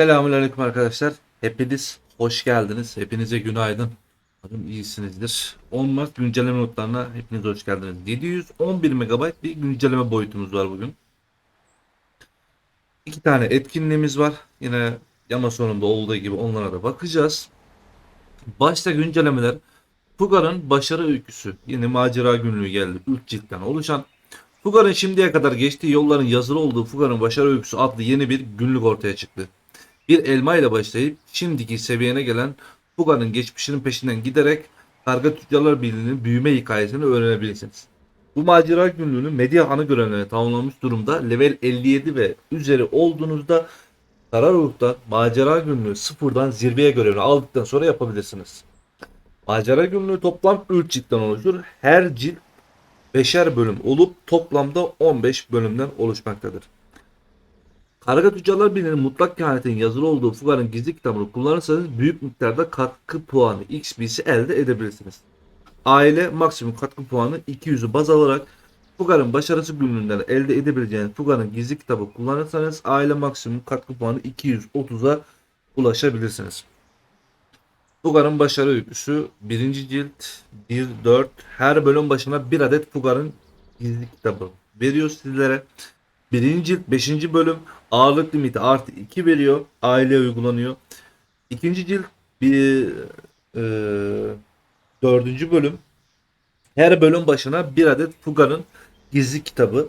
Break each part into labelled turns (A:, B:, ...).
A: Selamünaleyküm arkadaşlar. Hepiniz hoş geldiniz. Hepinize günaydın. Umarım iyisinizdir. 10 Mart güncelleme notlarına hepiniz hoş geldiniz. 711 MB bir güncelleme boyutumuz var bugün. İki tane etkinliğimiz var. Yine yama sonunda olduğu gibi onlara da bakacağız. Başta güncellemeler. Fugar'ın başarı öyküsü. Yeni macera günlüğü geldi. 3 ciltten oluşan. Fugar'ın şimdiye kadar geçtiği yolların yazılı olduğu Fugar'ın başarı öyküsü adlı yeni bir günlük ortaya çıktı. Bir elma ile başlayıp şimdiki seviyene gelen Fuga'nın geçmişinin peşinden giderek Karga Tüccarlar Birliği'nin büyüme hikayesini öğrenebilirsiniz. Bu macera günlüğünü medya ana görevlerine tamamlamış durumda level 57 ve üzeri olduğunuzda Kararuluk'ta macera günlüğü sıfırdan zirveye görevini aldıktan sonra yapabilirsiniz. Macera günlüğü toplam 3 ciltten oluşur. Her cilt 5'er bölüm olup toplamda 15 bölümden oluşmaktadır. Karga Tüccarlar Birliği'nin mutlak kehanetin yazılı olduğu Fugar'ın gizli kitabını kullanırsanız büyük miktarda katkı puanı XP'si elde edebilirsiniz. Aile maksimum katkı puanı 200'ü baz alarak Fugar'ın başarısı günlüğünden elde edebileceğiniz Fugar'ın gizli kitabı kullanırsanız aile maksimum katkı puanı 230'a ulaşabilirsiniz. Fugar'ın başarı öyküsü 1. cilt 1-4 her bölüm başına bir adet Fugar'ın gizli kitabı veriyor sizlere. Birinci cilt 5. bölüm ağırlık limiti artı 2 veriyor. Aile uygulanıyor. İkinci cilt bir e, dördüncü bölüm. Her bölüm başına bir adet Fuga'nın gizli kitabı.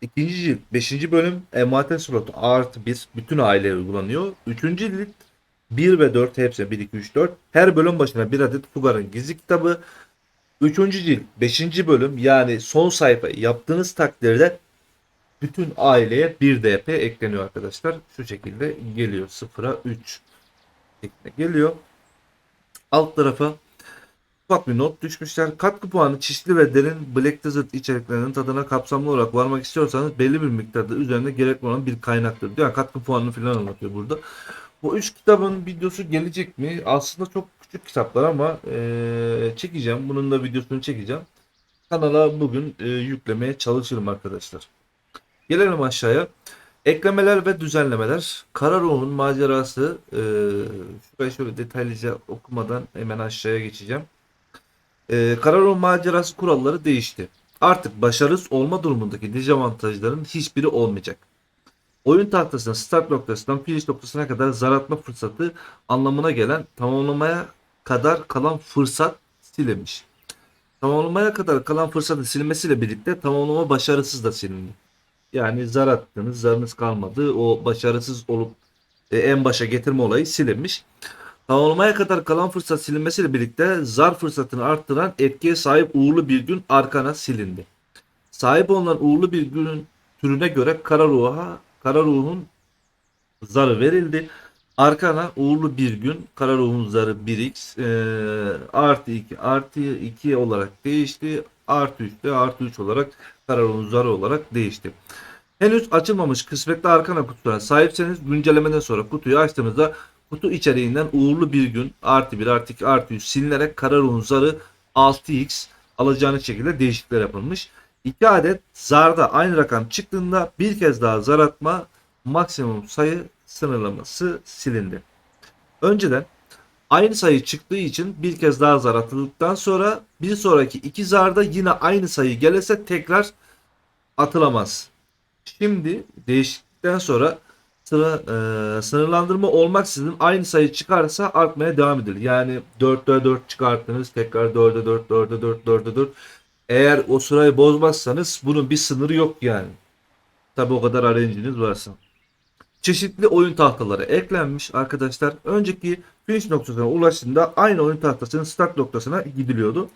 A: İkinci cilt 5. bölüm ematen slotu artı 1 bütün aileye uygulanıyor. Üçüncü cilt 1 ve 4 hepsi 1 2 3 4. Her bölüm başına bir adet Fuga'nın gizli kitabı. Üçüncü cilt 5. bölüm yani son sayfa yaptığınız takdirde bütün aileye 1 DP ekleniyor arkadaşlar. Şu şekilde geliyor. 0'a 3 şeklinde geliyor. Alt tarafa ufak bir not düşmüşler. Katkı puanı çeşitli ve derin Black Desert içeriklerinin tadına kapsamlı olarak varmak istiyorsanız belli bir miktarda üzerinde gerekli olan bir kaynaktır. Yani katkı puanını falan anlatıyor burada. Bu üç kitabın videosu gelecek mi? Aslında çok küçük kitaplar ama eee, çekeceğim. Bunun da videosunu çekeceğim. Kanala bugün eee, yüklemeye çalışırım arkadaşlar. Gelelim aşağıya. Eklemeler ve düzenlemeler. Kara Ruh'un macerası. E, şurayı şöyle detaylıca okumadan hemen aşağıya geçeceğim. E, Kara Ruh'un macerası kuralları değişti. Artık başarısız olma durumundaki dezavantajların hiçbiri olmayacak. Oyun tahtasının start noktasından finish noktasına kadar zar atma fırsatı anlamına gelen tamamlamaya kadar kalan fırsat silinmiş. Tamamlamaya kadar kalan fırsatın silinmesiyle birlikte tamamlama başarısız da silindi. Yani zar attınız, zarınız kalmadı. O başarısız olup e, en başa getirme olayı silinmiş. Tamamlamaya kadar kalan fırsat silinmesiyle birlikte zar fırsatını arttıran etkiye sahip uğurlu bir gün arkana silindi. Sahip olunan uğurlu bir günün türüne göre kara ruha, kara ruhun zarı verildi. Arkana uğurlu bir gün kara ruhun zarı 1x e, artı 2 artı 2 olarak değişti. Artı 3 de artı 3 olarak kara ruhun zarı olarak değişti. Henüz açılmamış kısmetli arkana kutusuna sahipseniz güncellemeden sonra kutuyu açtığınızda kutu içeriğinden uğurlu bir gün artı 1 artı 2 artı 3 silinerek kara ruhun zarı 6x alacağınız şekilde değişiklikler yapılmış. 2 adet zarda aynı rakam çıktığında bir kez daha zar atma maksimum sayı sınırlaması silindi. Önceden aynı sayı çıktığı için bir kez daha zar atıldıktan sonra bir sonraki iki zarda yine aynı sayı gelirse tekrar atılamaz. Şimdi değişiklikten sonra sıra, e, sınırlandırma olmaksızın aynı sayı çıkarsa artmaya devam edilir. Yani 4'te 4 çıkarttınız tekrar 4'e 4 4'e 4 4'e 4. Eğer o sırayı bozmazsanız bunun bir sınırı yok yani. Tabi o kadar RNG'niz varsa. Çeşitli oyun tahtaları eklenmiş arkadaşlar. Önceki finish noktasına ulaştığında aynı oyun tahtasının start noktasına gidiliyordu.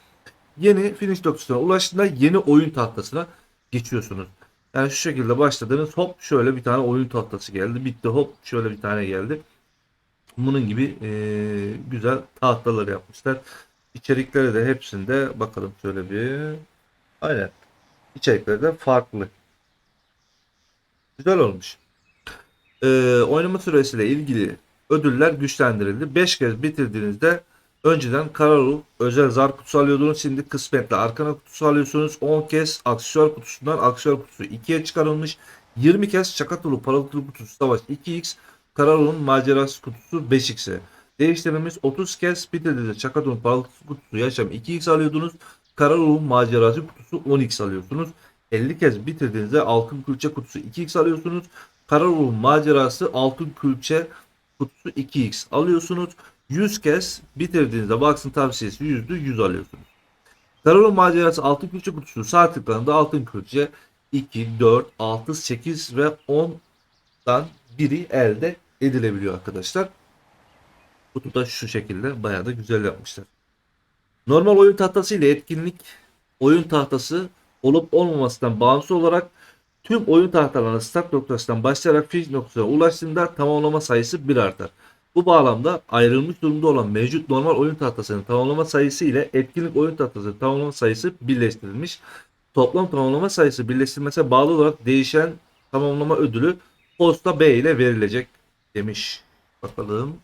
A: Yeni finish noktasına ulaştığında yeni oyun tahtasına geçiyorsunuz. Yani şu şekilde başladınız hop şöyle bir tane oyun tahtası geldi. Bitti hop şöyle bir tane geldi. Bunun gibi eee, güzel tahtalar yapmışlar. İçerikleri de hepsinde bakalım şöyle bir. Aynen. İçerikleri de farklı. Güzel olmuş. Ee, oynama süresiyle ilgili ödüller güçlendirildi. 5 kez bitirdiğinizde önceden Kararu özel zar kutusu alıyordunuz. Şimdi kısmetle arkana kutusu alıyorsunuz. 10 kez aksesuar kutusundan aksesuar kutusu 2'ye çıkarılmış. 20 kez çakatulu parıltılı kutusu savaş 2x Kararuh'un macerası kutusu 5x'e. Değiştirmemiz 30 kez bitirdiğinizde Çakadon parlatıcı kutusu yaşam 2x alıyordunuz. Kararuh'un macerası kutusu 10x alıyorsunuz. 50 kez bitirdiğinizde altın külçe kutusu 2x alıyorsunuz. Kararuh'un macerası altın külçe kutusu 2x alıyorsunuz. 100 kez bitirdiğinizde Box'ın tavsiyesi %100 100 alıyorsunuz. Kararuh macerası altın külçe kutusu sağ tıkladığında altın külçe 2, 4, 6, 8 ve 10'dan biri elde edilebiliyor arkadaşlar. Kutu da şu şekilde bayağı da güzel yapmışlar. Normal oyun tahtası ile etkinlik oyun tahtası olup olmamasından bağımsız olarak tüm oyun tahtalarına start noktasından başlayarak finish noktasına ulaştığında tamamlama sayısı 1 artar. Bu bağlamda ayrılmış durumda olan mevcut normal oyun tahtasının tamamlama sayısı ile etkinlik oyun tahtasının tamamlama sayısı birleştirilmiş. Toplam tamamlama sayısı birleştirilmesine bağlı olarak değişen tamamlama ödülü posta B ile verilecek demiş. Bakalım.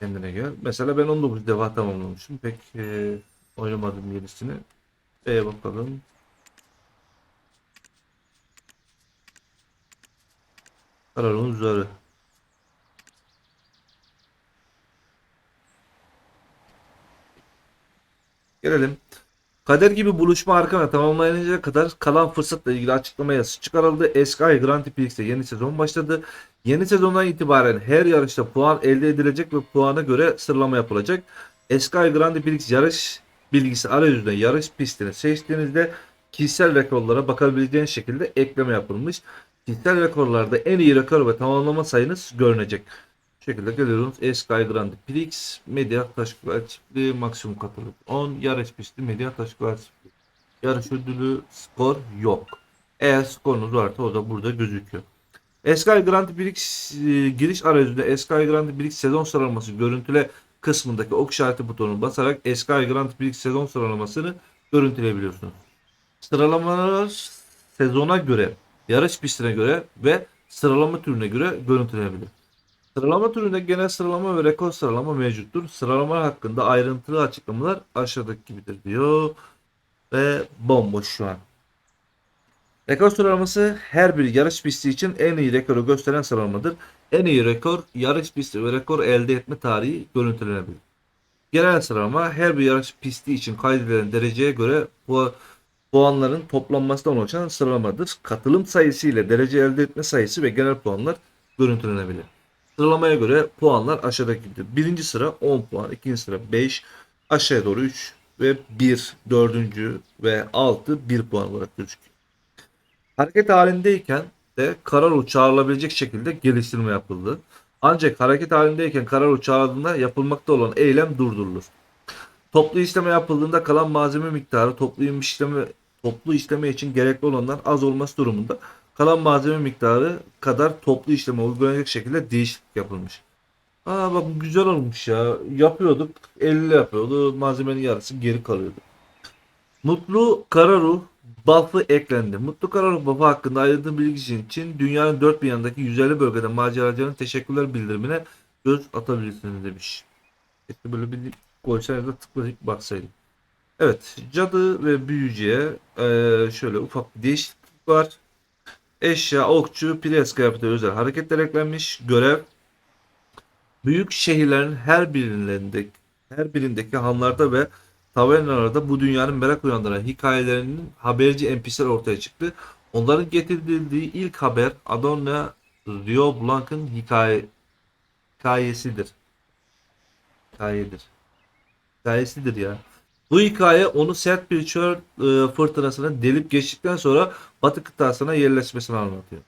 A: Kendine gel. Mesela ben 19 defa tamamlamışım. Pek e, oynamadım gerisini. B'ye bakalım. Kararın üzeri. Gelelim. Kader gibi buluşma arkana tamamlanıncaya kadar kalan fırsatla ilgili açıklama yazısı çıkarıldı. Sky Grand Prix'te yeni sezon başladı. Yeni sezondan itibaren her yarışta puan elde edilecek ve puana göre sıralama yapılacak. Sky Grand Prix yarış bilgisi arayüzünden yarış pistini seçtiğinizde kişisel rekorlara bakabileceğiniz şekilde ekleme yapılmış. Kişisel rekorlarda en iyi rekor ve tamamlama sayınız görünecek. Bu şekilde geliyoruz. Sky Grand Prix, Medya Taşkılar Çiftliği, maksimum katılık 10, yarış pisti, Medya Taşkılar Çiftliği. Yarış ödülü, skor yok. Eğer skorunuz varsa o da burada gözüküyor. Sky Grand Prix e, giriş arayüzünde Sky Grand Prix sezon sıralaması görüntüle kısmındaki ok işareti butonuna basarak Sky Grand Prix sezon sıralamasını görüntüleyebiliyorsunuz. Sıralamalar sezona göre, yarış pistine göre ve sıralama türüne göre görüntülenebilir. Sıralama türünde genel sıralama ve rekor sıralama mevcuttur. Sıralama hakkında ayrıntılı açıklamalar aşağıdaki gibidir diyor. Ve bomboş şu an. Rekor sıralaması her bir yarış pisti için en iyi rekoru gösteren sıralamadır. En iyi rekor, yarış pisti ve rekor elde etme tarihi görüntülenebilir. Genel sıralama her bir yarış pisti için kaydedilen dereceye göre bu puanların toplanmasından oluşan sıralamadır. Katılım sayısı ile derece elde etme sayısı ve genel puanlar görüntülenebilir. Sıralamaya göre puanlar aşağıdakidir. Birinci sıra 10 puan, ikinci sıra 5, aşağıya doğru 3 ve 1, dördüncü ve 6 1 puan olarak gözüküyor. Hareket halindeyken de karar çağrılabilecek şekilde geliştirme yapıldı. Ancak hareket halindeyken karar çağrıldığında yapılmakta olan eylem durdurulur. Toplu işleme yapıldığında kalan malzeme miktarı toplu işleme toplu işleme için gerekli olanlar az olması durumunda kalan malzeme miktarı kadar toplu işleme uygulanacak şekilde değişiklik yapılmış. Aa bak bu güzel olmuş ya. Yapıyorduk 50 yapıyordu. Malzemenin yarısı geri kalıyordu. Mutlu Kararuh buff'ı eklendi. Mutlu Kararuh buff'ı hakkında ayrıntılı bilgi için dünyanın dört bir yanındaki 150 bölgede maceracıların teşekkürler bildirimine göz atabilirsiniz demiş. İşte böyle bir koysaydı da tıklayıp baksaydım. Evet cadı ve büyücüye eee, şöyle ufak bir değişiklik var. Eşya, okçu, pres kıyafeti özel hareketler eklenmiş. Görev büyük şehirlerin her birindeki her birindeki hanlarda ve tavernalarda bu dünyanın merak uyandıran hikayelerinin haberci NPC'ler ortaya çıktı. Onların getirildiği ilk haber Adorna Rio Blanc'ın hikaye hikayesidir. Hikayedir. Hikayesidir ya. Bu hikaye onu sert bir çöl e, fırtınasına delip geçtikten sonra Batı kıtasına yerleşmesini anlatıyor.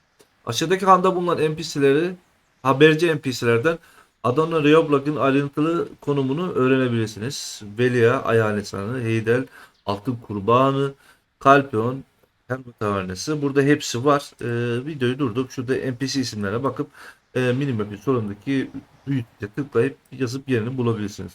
A: Aşağıdaki handa bulunan NPC'leri haberci NPC'lerden Adana Rioblak'ın ayrıntılı konumunu öğrenebilirsiniz. Velia, Ayhanesanı, Heydel, Altın Kurbanı, Kalpion, Hermit Tavernesi. Burada hepsi var. Ee, videoyu durduk. Şurada NPC isimlerine bakıp e, minimap'in sonundaki büyütüye tıklayıp yazıp yerini bulabilirsiniz.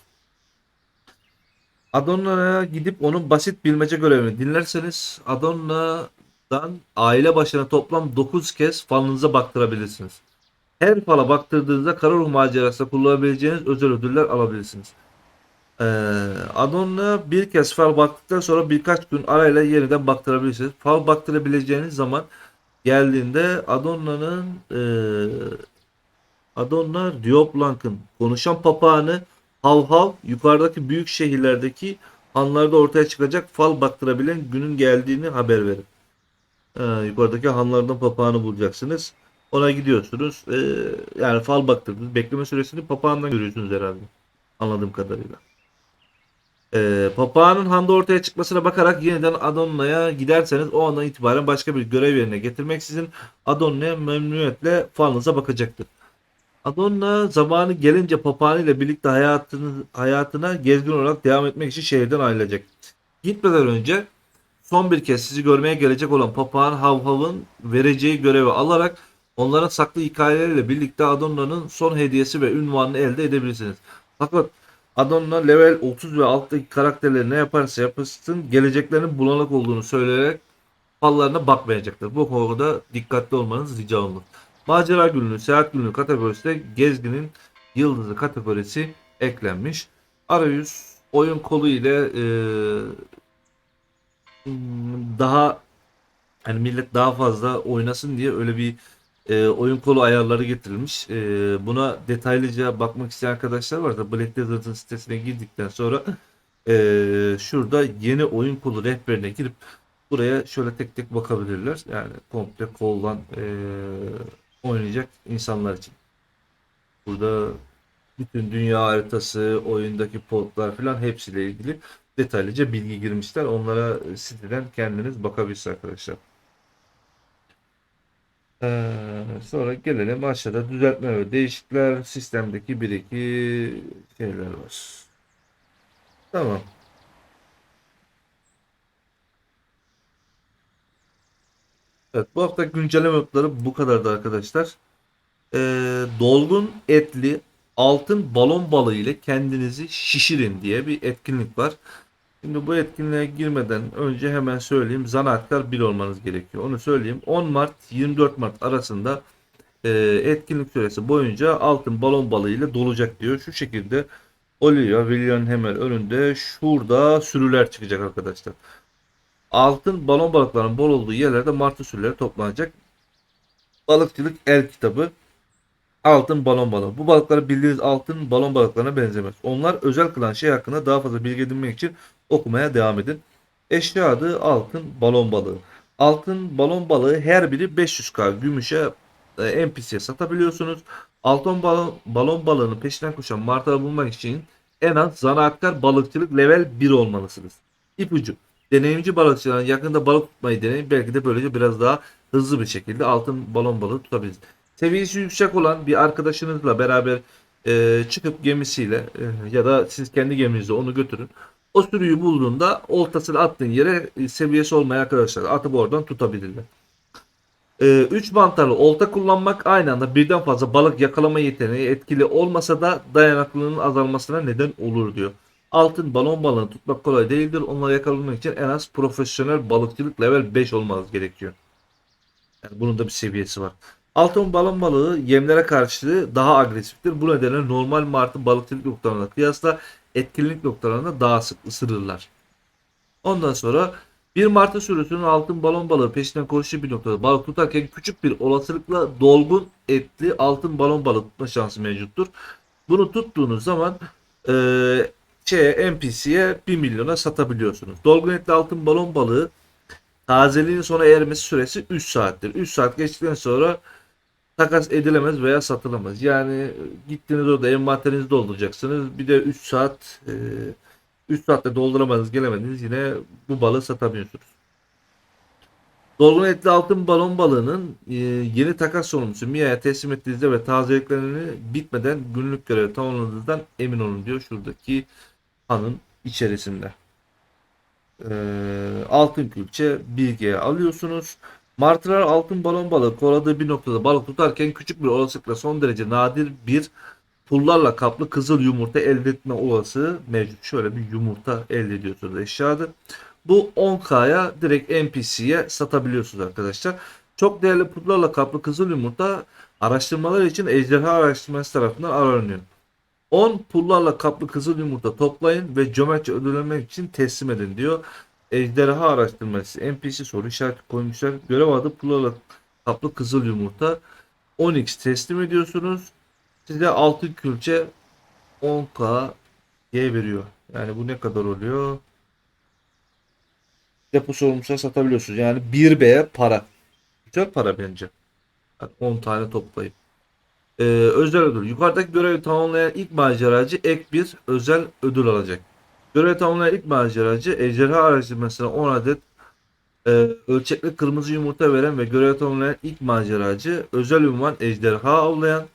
A: Adonna'ya gidip onun basit bilmece görevini dinlerseniz Adonna'dan aile başına toplam 9 kez falınıza baktırabilirsiniz. Her fala baktırdığınızda kara ruh macerasında kullanabileceğiniz özel ödüller alabilirsiniz. Ee, Adon'a bir kez fal baktıktan sonra birkaç gün arayla yeniden baktırabilirsiniz. Fal baktırabileceğiniz zaman geldiğinde Adonna'nın eee Adonna Diopolank'ın konuşan papağanı Hav Hav yukarıdaki büyük şehirlerdeki hanlarda ortaya çıkacak fal baktırabilen günün geldiğini haber verin. Ee, yukarıdaki hanlardan papağanı bulacaksınız. Ona gidiyorsunuz. Ee, yani fal baktırdınız. Bekleme süresini papağandan görüyorsunuz herhalde. Anladığım kadarıyla. Ee, papağanın handa ortaya çıkmasına bakarak yeniden Adonna'ya giderseniz o andan itibaren başka bir görev yerine getirmeksizin Adonna memnuniyetle falınıza bakacaktır. Adonna zamanı gelince papağanı ile birlikte hayatını, hayatına gezgin olarak devam etmek için şehirden ayrılacak. Gitmeden önce son bir kez sizi görmeye gelecek olan papağan Hav Hav'ın vereceği görevi alarak onların saklı hikayeleriyle birlikte Adonna'nın son hediyesi ve ünvanını elde edebilirsiniz. Fakat Adonna level 30 ve alttaki karakterleri ne yaparsa yapsın geleceklerinin bulanık olduğunu söyleyerek fallarına bakmayacaktır. Bu konuda dikkatli olmanız rica olunur. Macera günlüğü, seyahat günlüğü kategorisinde gezginin yıldızı kategorisi eklenmiş. Arayüz oyun kolu ile e, daha hani millet daha fazla oynasın diye öyle bir e, oyun kolu ayarları getirilmiş. E, buna detaylıca bakmak isteyen arkadaşlar varsa Black Desert'ın sitesine girdikten sonra e, şurada yeni oyun kolu rehberine girip buraya şöyle tek tek bakabilirler. Yani komple koldan e, oynayacak insanlar için. Burada bütün dünya haritası, oyundaki podlar falan hepsiyle ilgili detaylıca bilgi girmişler. Onlara siteden kendiniz bakabilirsiniz arkadaşlar. Ee, sonra gelelim aşağıda düzeltme ve değişiklikler sistemdeki bir iki şeyler var. Tamam. Evet bu hafta güncelleme notları bu kadardı arkadaşlar. Ee, dolgun etli altın balon balığı ile kendinizi şişirin diye bir etkinlik var. Şimdi bu etkinliğe girmeden önce hemen söyleyeyim. Zanaatkar bir olmanız gerekiyor. Onu söyleyeyim. 10 Mart 24 Mart arasında e, etkinlik süresi boyunca altın balon balığı ile dolacak diyor. Şu şekilde Olivia William hemen önünde şurada sürüler çıkacak arkadaşlar. Altın balon balıklarının bol olduğu yerlerde martı sürüleri toplanacak. Balıkçılık el kitabı altın balon balığı. Bu balıklar bildiğiniz altın balon balıklarına benzemez. Onlar özel kılan şey hakkında daha fazla bilgi edinmek için okumaya devam edin. Eşya adı altın balon balığı. Altın balon balığı her biri 500k gümüşe e, NPC'ye satabiliyorsunuz. Altın balon, balon balığının peşinden koşan martıları bulmak için en az zanaatkar balıkçılık level 1 olmalısınız. İpucu. Deneyimci balıkçıların yakında balık tutmayı deneyin. Belki de böylece biraz daha hızlı bir şekilde altın balon balığı tutabilirsiniz. Seviyesi yüksek olan bir arkadaşınızla beraber e, çıkıp gemisiyle e, ya da siz kendi geminizle onu götürün. O sürüyü bulduğunda oltasını attığın yere e, seviyesi olmayan arkadaşlar atıp oradan tutabilirler. 3 mantarlı olta kullanmak aynı anda birden fazla balık yakalama yeteneği etkili olmasa da dayanıklılığının azalmasına neden olur diyor. Altın balon balığını tutmak kolay değildir. Onları yakalamak için en az profesyonel balıkçılık level 5 olmanız gerekiyor. Yani bunun da bir seviyesi var. Altın balon balığı yemlere karşı daha agresiftir. Bu nedenle normal martı balıkçılık noktalarına kıyasla etkinlik noktalarında daha sık ısırırlar. Ondan sonra bir martı sürüsünün altın balon balığı peşinden koştuğu bir noktada balık tutarken küçük bir olasılıkla dolgun etli altın balon balığı tutma şansı mevcuttur. Bunu tuttuğunuz zaman e, şeye NPC'ye 1 milyona satabiliyorsunuz. Dolgun etli altın balon balığı tazeliğin sona ermesi süresi 3 saattir. 3 saat geçtikten sonra takas edilemez veya satılamaz. Yani gittiniz orada envanterinizi dolduracaksınız. Bir de 3 saat e, 3 saatte dolduramadınız gelemediniz yine bu balığı satamıyorsunuz. Dolgun etli altın balon balığının e, yeni takas sorumlusu Mia'ya teslim ettiğinizde ve tazeliklerini bitmeden günlük görev tamamladığınızdan emin olun diyor şuradaki hanın içerisinde. E, altın külçe bilgiye alıyorsunuz. Martılar altın balon balığı kovaladığı bir noktada balık tutarken küçük bir olasılıkla son derece nadir bir pullarla kaplı kızıl yumurta elde etme olasılığı mevcut. Şöyle bir yumurta elde ediyorsunuz eşyada. Bu 10K'ya direkt NPC'ye satabiliyorsunuz arkadaşlar. Çok değerli pullarla kaplı kızıl yumurta araştırmalar için ejderha araştırması tarafından aranıyor. 10 pullarla kaplı kızıl yumurta toplayın ve cömertçe ödüllenmek için teslim edin diyor. Ejderha araştırması NPC soru işareti koymuşlar. Görev adı pullarla kaplı kızıl yumurta. 10x teslim ediyorsunuz. Size altın külçe 10k Y veriyor. Yani bu ne kadar oluyor? Depo sorumlusuna satabiliyorsunuz. Yani 1B para. Güzel para bence. Bak 10 tane toplayıp. Ee, özel ödül. Yukarıdaki görevi tamamlayan ilk maceracı ek bir özel ödül alacak. Görevi tamamlayan ilk maceracı ejderha araştırmasına 10 adet e, ölçekli kırmızı yumurta veren ve görevi tamamlayan ilk maceracı özel ünvan ejderha avlayan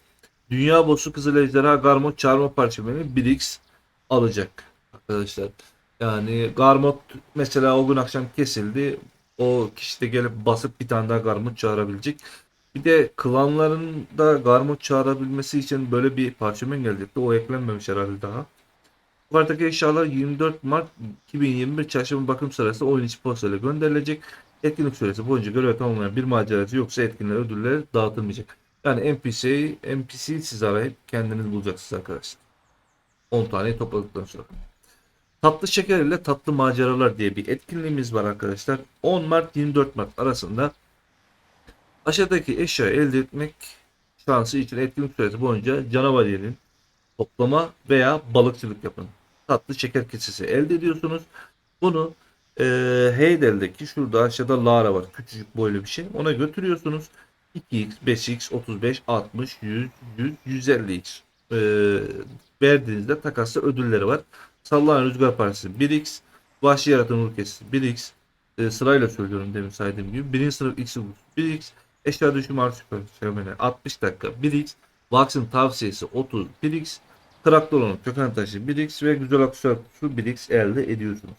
A: dünya boss'u kızıl ejderha garmot çağırma parçalarını 1x alacak arkadaşlar. Yani garmot mesela o gün akşam kesildi. O kişi de gelip basıp bir tane daha garmot çağırabilecek. Bir de klanların da garmot çağırabilmesi için böyle bir parçamen gelecekti. O eklenmemiş herhalde daha. Yukarıdaki eşyalar 24 Mart 2021 çarşamba bakım sırası oyun içi postayla gönderilecek. Etkinlik süresi boyunca görev tamamlayan bir maceracı yoksa etkinler ödülleri dağıtılmayacak. Yani NPC, NPC siz arayıp kendiniz bulacaksınız arkadaşlar. 10 tane topladıktan sonra. Tatlı şeker ile tatlı maceralar diye bir etkinliğimiz var arkadaşlar. 10 Mart 24 Mart arasında aşağıdaki eşya elde etmek şansı için etkinlik süresi boyunca canavar yerin toplama veya balıkçılık yapın. Tatlı şeker kesesi elde ediyorsunuz. Bunu e, Heydel'deki şurada aşağıda Lara var. Küçücük boylu bir şey. Ona götürüyorsunuz. 2x, 5x, 35, 60, 100, 100, 150x. E, verdiğinizde takaslı ödülleri var. Sallanan Rüzgar Partisi 1x. Vahşi Yaratan Uğur Kesisi 1x. E, sırayla söylüyorum demin saydığım gibi. Birinci sınıf X 1x. Eşya düşümü artı süper şömine 60 dakika 1x. Vax'ın tavsiyesi 30 1x. Traktörün köken taşı 1x ve güzel aksesuar kutusu 1x elde ediyorsunuz.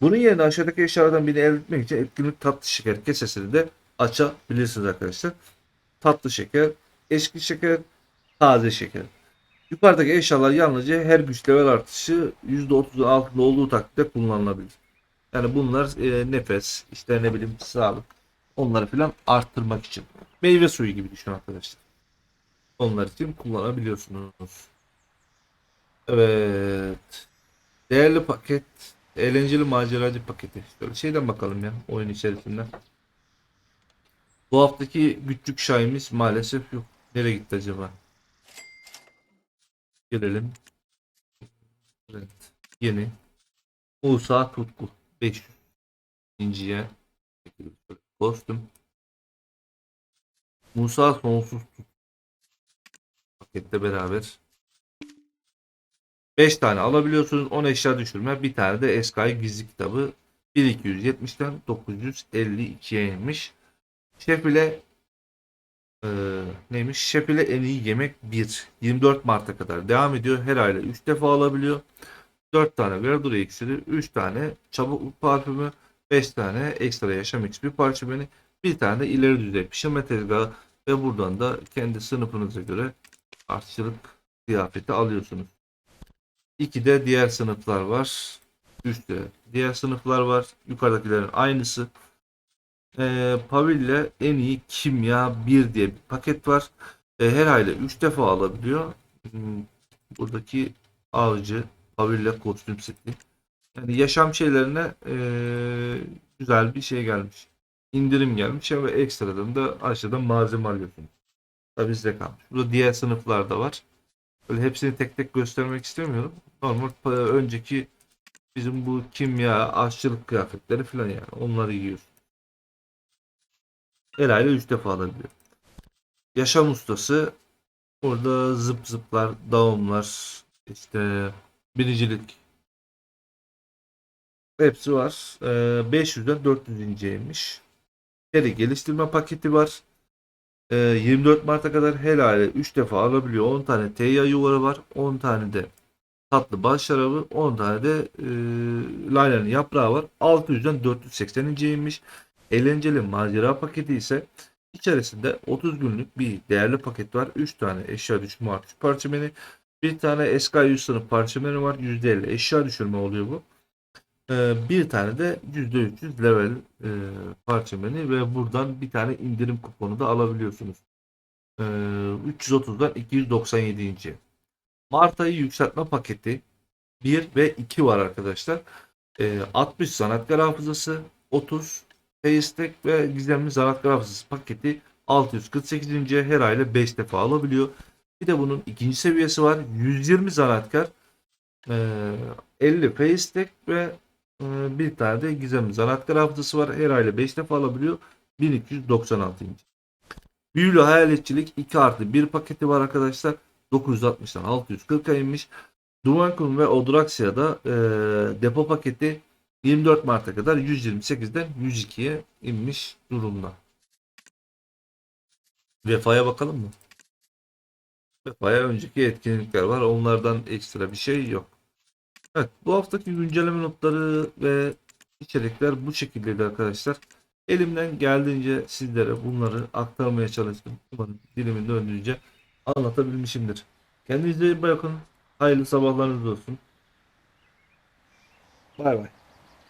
A: Bunun yerine aşağıdaki eşyalardan birini elde etmek için etkinlik tatlı şeker kesesini de açabilirsiniz arkadaşlar. Tatlı şeker, eski şeker, taze şeker. Yukarıdaki eşyalar yalnızca her güç level artışı %30'un altında olduğu takdirde kullanılabilir. Yani bunlar e, nefes, işte ne bileyim sağlık, onları falan arttırmak için. Meyve suyu gibi düşün arkadaşlar. Onlar için kullanabiliyorsunuz. Evet. Değerli paket. Eğlenceli maceracı paketi. Şöyle şeyden bakalım ya oyun içerisinden. Bu haftaki küçük şahimiz maalesef yok. Nereye gitti acaba? Gelelim. Evet. Yeni. Musa Tutku. 500. İnciye. Kostüm. Musa Sonsuz Tutku. Pakette beraber. 5 tane alabiliyorsunuz. 10 eşya düşürme. Bir tane de Eskay gizli kitabı. 1270'ten 952'ye inmiş. Şef ile e, neymiş? Şef ile en iyi yemek 1. 24 Mart'a kadar devam ediyor. Her ayda 3 defa alabiliyor. 4 tane Verdura iksiri, 3 tane çabuk parfümü, 5 tane ekstra yaşam XP parçameni, bir tane de ileri düzey pişirme tezgahı ve buradan da kendi sınıfınıza göre artçılık kıyafeti alıyorsunuz. 2 de diğer sınıflar var. Üstte diğer sınıflar var. Yukarıdakilerin aynısı. Ee, Paville en iyi kimya 1 diye bir paket var. Ee, her ayda 3 defa alabiliyor. Hmm, Buradaki avcı Paville kostüm seti. Yani yaşam şeylerine ee, güzel bir şey gelmiş. İndirim gelmiş ve ekstradan da aşağıdan malzeme alıyorsunuz. Tabii size kalmış. Burada diğer sınıflar da var. Böyle hepsini tek tek göstermek istemiyorum. Normal pa- önceki bizim bu kimya, aşçılık kıyafetleri falan yani. Onları giyiyorsun. Her ayda 3 defa alabiliyor. Yaşam ustası orada zıp zıplar, dağımlar, işte biricilik hepsi var. Ee, 500'den 400 inceymiş. Seri geliştirme paketi var. Ee, 24 Mart'a kadar her ayda 3 defa alabiliyor. 10 tane teyya yuvarı var. 10 tane de tatlı bal şarabı. 10 tane de e, laylanın yaprağı var. 600'den 480 inceymiş. Eğlenceli macera paketi ise içerisinde 30 günlük bir değerli paket var. 3 tane eşya düşürme artış parçameni. Bir tane SK100 sınıf parçameni var. %50 eşya düşürme oluyor bu. Ee, bir tane de %300 level e, parçameni ve buradan bir tane indirim kuponu da alabiliyorsunuz. Ee, 330'dan 297. Mart ayı yükseltme paketi 1 ve 2 var arkadaşlar. Ee, 60 sanatkar hafızası, 30 Paystek ve gizemli sanatkar hafızası paketi 648. her ayda 5 defa alabiliyor. Bir de bunun ikinci seviyesi var. 120 zanatkar, ee, 50 Paystek ve ee, bir tane de gizemli zanatkar hafızası var. Her ayda 5 defa alabiliyor. 1296. Büyülü hayaletçilik 2 artı 1 paketi var arkadaşlar. 960'dan 640'a inmiş. Duvankun ve Odraxia'da e, depo paketi 24 Mart'a kadar 128'den 102'ye inmiş durumda. Vefa'ya bakalım mı? Vefa'ya önceki etkinlikler var. Onlardan ekstra bir şey yok. Evet, bu haftaki güncelleme notları ve içerikler bu şekildeydi arkadaşlar. Elimden geldiğince sizlere bunları aktarmaya çalıştım. Umarım dilimin döndüğünce anlatabilmişimdir. Kendinize iyi bakın. Hayırlı sabahlarınız olsun. Bay bay.